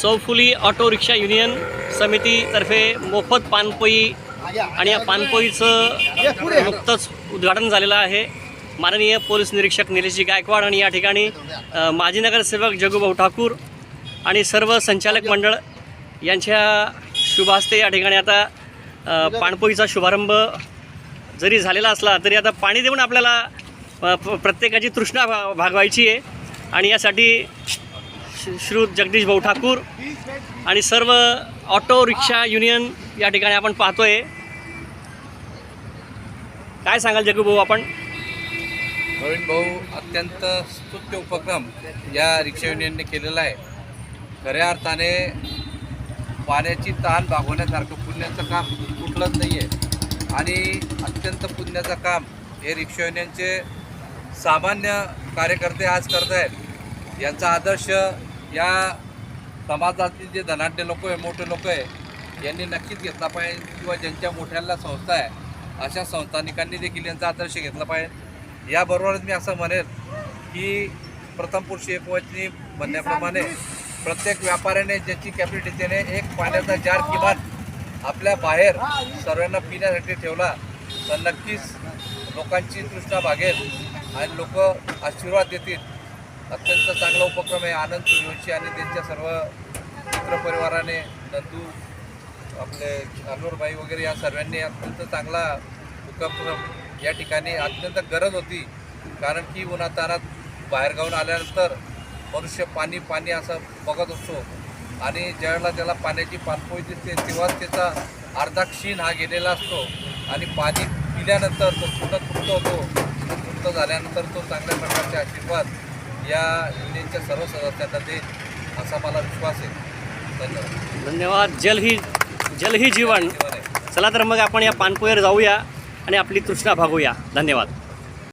सौफुली auto rickshaw union समितीतर्फे मोफत पानपोई आणि या पानपोईचं नुकतंच उद्घाटन झालेलं आहे. माननीय पोलीस निरीक्षक निलेशजी गायकवाड आणि या ठिकाणी माजी नगरसेवक जगूभाऊ ठाकूर आणि सर्व संचालक मंडळ यांच्या शुभास्ते या ठिकाणी आता पाणपोईचा शुभारंभ जरी झालेला असला तरी आता पाणी देऊन आपल्याला प- प्रत्येकाची तृष्णा भा भागवायची आहे. आणि यासाठी श- जगदीश भाऊ ठाकूर आणि सर्व ऑटो रिक्षा युनियन या ठिकाणी आपण पाहतोय. काय सांगाल जगू भाऊ आपण? प्रवीण भाऊ अत्यंत स्तुत्य उपक्रम या रिक्षा युनियनने केलेला आहे. खऱ्या अर्थाने पाण्याची तहान भागवण्यासारखं पुण्याचं काम कुठलंच नाही आहे आणि अत्यंत पुण्याचं काम हे रिक्षा युनियनचे सामान्य कार्यकर्ते आज करत आहेत यांचा आदर्श या समाजातील जे धनाढ्य लोक आहे मोठे लोक आहे यांनी नक्कीच घेतला पाहिजे किंवा ज्यांच्या मोठ्याला संस्था आहे अशा संस्थानिकांनी देखील यांचा आदर्श घेतला पाहिजे. याबरोबरच मी असं म्हणेल की प्रथम पुरुष एकवचनी म्हणण्याप्रमाणे प्रत्येक व्यापाऱ्याने ज्याची कॅपॅसिटी त्याने एक पाण्याचा जार किमान आपल्या बाहेर सर्वांना पिण्यासाठी ठेवला तर नक्कीच लोकांची तृष्णा भागेल आणि लोक आशीर्वाद देतील. अत्यंत चांगला उपक्रम आहे आनंद सूर्यवंशी आणि त्यांच्या सर्व मित्रपरिवाराने नंदू आपले अनूरबाई वगैरे या सर्वांनी अत्यंत चांगला उपक्रम या ठिकाणी अत्यंत गरज होती. कारण की उन्हातानात बाहेरगावून आल्यानंतर मनुष्य पाणी पाणी असं बघत असतो. आणि ज्यावेळेला त्याला पाण्याची पाणपोई दिसते तेव्हाच त्याचा अर्धा क्षीण हा गेलेला असतो. आणि पाणी पिल्यानंतर तो पूर्ण तृप्त होतो. तृप्त झाल्यानंतर तो चांगल्या प्रकारचे आशीर्वाद या युनियनच्या सर्व सदस्यांना देईल असा मला विश्वास आहे. धन्यवाद. धन्यवाद. जल ही जल ही जीवन. जीवन आहे चला तर मग आपण या पानपोयर जाऊया आणि आपली तृष्णा भागूया. धन्यवाद.